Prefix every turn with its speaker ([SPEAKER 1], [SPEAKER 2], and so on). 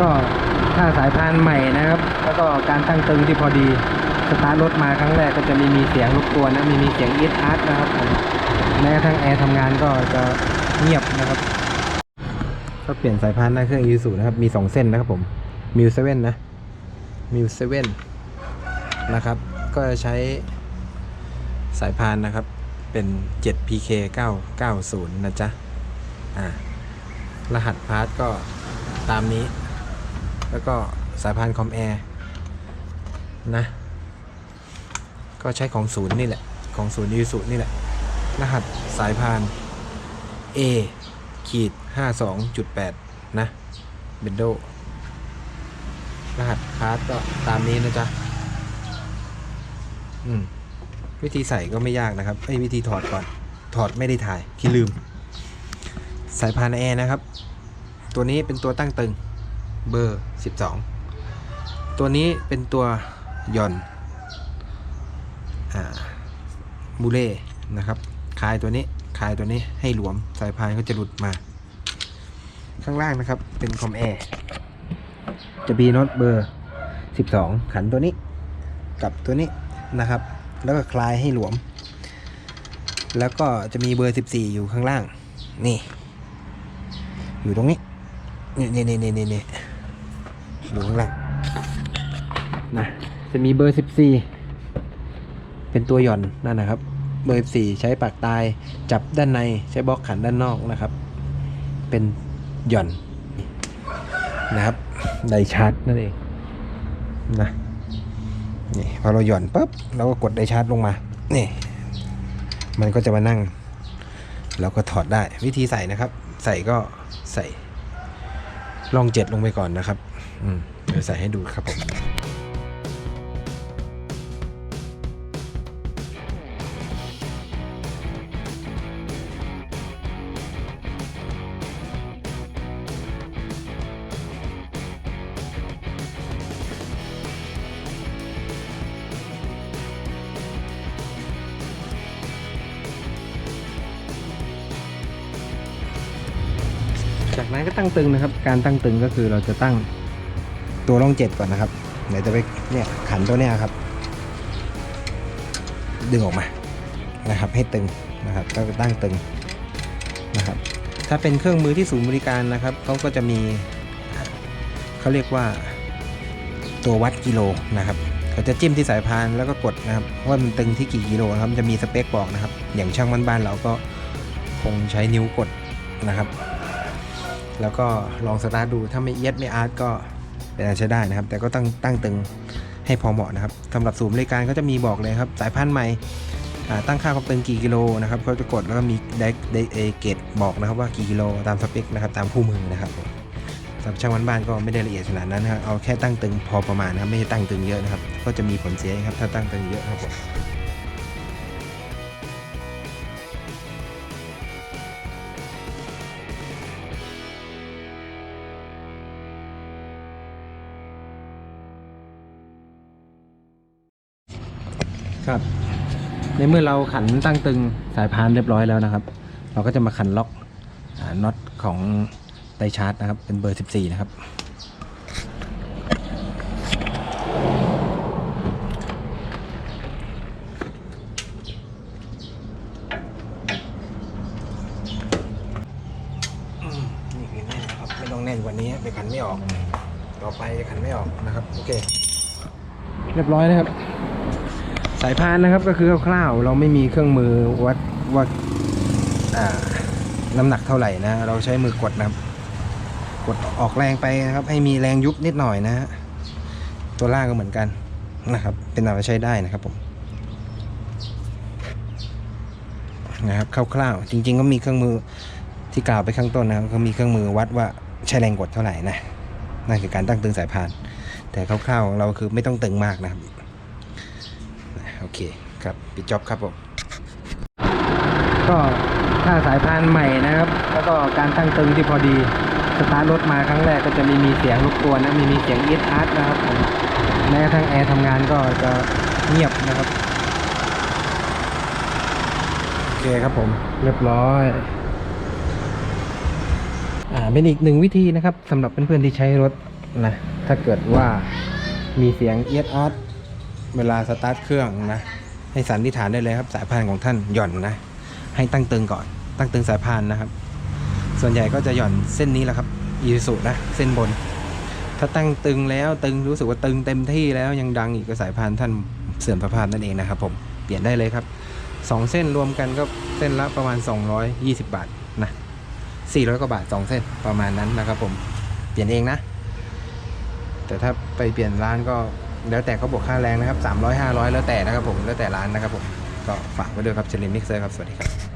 [SPEAKER 1] ก็ถ้าสายพานใหม่นะครับ แล้วก็การตั้งตึงที่พอดีสตาร์ทรถมาครั้งแรกก็จะมีมีเสียงรบกวนนะมีมีเสียงอีดอาร์ตนะครับผมแม้กระทั่งแอร์ทำงานก็จะเงียบนะครับก็เปลี่ยนสายพานหน้าเครื่องยูสุนะครับ มี 2 เส้นนะครับผมมิวเซเว่นนะมิวเซเว่นนะครับ ก็จะใช้สายพานนะครับเป็น 7PK 990 นะจ๊ะ อ่า รหัสพาร์ทก็ตามนี้ แล้วก็สายพานคอมแอร์นะ ก็ใช้ของศูนย์นี่แหละ ของศูนย์ยูสุนี่แหละ รหัสสายพาน A ขีด52.8 นะเบนโดรหัสพาร์ทก็ตามนี้นะจ๊ะ อืม วิธีใส่ก็ไม่ยากนะครับไอ้วิธีถอดก่อน ถอดไม่ได้ถ่ายคิดลืม สายพานแอร์นะครับ ตัวนี้เป็นตัวตั้งตึง เบอร์ 12 ตัวนี้เป็นตัวย่อนอมูเล่นะครับคลายตัวนี้คลายตัวนี้ให้หลวมสายพานก็จะหลุดมา ข้างล่างนะครับเป็นคอมแอร์จะบีน็อตเบอร์ 12 ขันตัวนี้กับตัวนี้นะครับ แล้วก็คลายให้หลวม แล้วก็จะมีเบอร์ 14 อยู่ข้างล่าง นี่ อยู่ตรงนี้นี่นี่นี่นี่นี่ นี่อยู่ข้างล่างนะจะมีเบอร์ 14 เป็นตัวหย่อนนั่นนะครับ เบอร์ 14 ใช้ปากตายจับด้านในใช้บล็อกขันด้านนอกนะครับ เป็นหย่อนนะครับไดชาร์จนั่นเองนะนี่พอเราหย่อนปุ๊บเราก็กดไดชาร์จลงมานี่มันก็จะมานั่ง แล้วก็ถอดได้วิธีใส่นะครับ ใส่ก็ใส่ลองเจ็ดลงไปก่อนนะครับ อืมเดี๋ยวใส่ให้ดูครับผมจากนั้นก็ตั้งตึงนะครับ การตั้งตึงก็คือเราจะตั้ง ตัวร่องเจ็ดก่อนนะครับเดี๋ยวจะไปเนี่ยขันตัวเนี้ยครับ ดึงออกมานะครับ ให้ตึงนะครับก็ตั้งตึงนะครับ ถ้าเป็นเครื่องมือที่ศูนย์บริการนะครับเขาก็จะมีเขาเรียกว่าตัววัดกิโลนะครับเขาจะจิ้มที่สายพานแล้วก็กดนะครับว่ามันตึงที่กี่กิโลนะครับจะมีสเปคบอกนะครับ อย่างช่างบ้านๆเราก็คงใช้นิ้วกดนะครับ แล้วก็ลองสตาร์ทดูถ้าไม่เอียดไม่อาร์ตก็ เป็นอันใช้ได้นะครับ แต่ก็ตั้งตั้งตึงให้พอเหมาะนะครับสำหรับศูนย์บริการก็จะมีบอกเลยครับ สายพันธุ์ใหม่ตั้งค่าความตึงกี่กิโลนะครับเขาจะกดแล้วก็มีได้ได้เอเกตบอกนะครับว่ากี่กิโลตามสเปคนะครับตามคู่มือนะครับสำหรับช่างบ้านๆก็ไม่ได้ละเอียดขนาดนั้นนะครับเอาแค่ตั้งตึงพอประมาณนะครับไม่ใช่ตั้งตึงเยอะนะครับ ก็จะมีผลเสียครับถ้าตั้งตึงเยอะครับผม ครับ ในเมื่อเราขันตั้งตึงสายพานเรียบร้อยแล้วนะครับ เราก็จะมาขันล็อกอาน็อตของไดชาร์จนะครับ เป็นเบอร์ 14 นะครับอืมนี่คือแน่นนะครับไม่ต้องแน่นกว่านี้ไปขันไม่ออก ต่อไปจะขันไม่ออกนะครับ โอเค เรียบร้อยนะครับ สายพานนะครับก็คือคร่าวๆเราไม่มีเครื่องมือวัดว่าน้ำหนักเท่าไหร่นะ เราใช้มือกดนะครับกดออกแรงไปนะครับ ให้มีแรงยุบนิดหน่อยนะฮะตัวล่างก็เหมือนกันนะครับ เป็นเอาไปใช้ได้นะครับผมนะครับคร่าวๆจริง ๆ ก็มีเครื่องมือที่กล่าวไปข้างต้นนะครับก็มีเครื่องมือวัดว่าใช้แรงกดเท่าไหร่นะนั่นคือการตั้งตึงสายพาน แต่คร่าวๆของเราคือไม่ต้องตึงมากนะครับ โอเคครับปิดจ็อบครับผมก็ถ้าสายพานใหม่นะครับ แล้วก็การตั้งตึงที่พอดีสตาร์ทรถมาครั้งแรกก็จะมีมีเสียงรบกวนนะมีมีเสียงอีดอาร์ตนะครับผมแม้กระทั่งแอร์ทำงานก็จะเงียบนะครับโอเคครับผมเรียบร้อยอ่าเป็นอีกหนึ่งวิธีนะครับสำหรับเพื่อนๆที่ใช้รถนะถ้าเกิดว่ามีเสียงเอียดออด เวลาสตาร์ทเครื่องนะ ให้สันนิษฐานได้เลยครับ สายพานของท่านหย่อนนะ ให้ตั้งตึงก่อน ตั้งตึงสายพานนะครับ ส่วนใหญ่ก็จะหย่อนเส้นนี้แหละครับอีสุนะเส้นบน ถ้าตั้งตึงแล้วตึงรู้สึกว่าตึงเต็มที่แล้วยังดังอีกก็สายพานท่านเสื่อมสภาพนั่นเองนะครับ ผมเปลี่ยนได้เลยครับสองเส้นรวมกันก็เส้นละประมาณ 220 บาทนะ400กว่าบาทสองเส้นประมาณนั้นนะครับ ผมเปลี่ยนเองนะ แต่ถ้าไปเปลี่ยนร้านก็ แล้วแต่เขาบวกค่าแรงนะครับ300 500 แล้วแต่นะครับผมแล้วแต่ร้านนะครับผมก็ฝากไว้ด้วยครับเชลินมิกเซอร์ครับสวัสดีครับ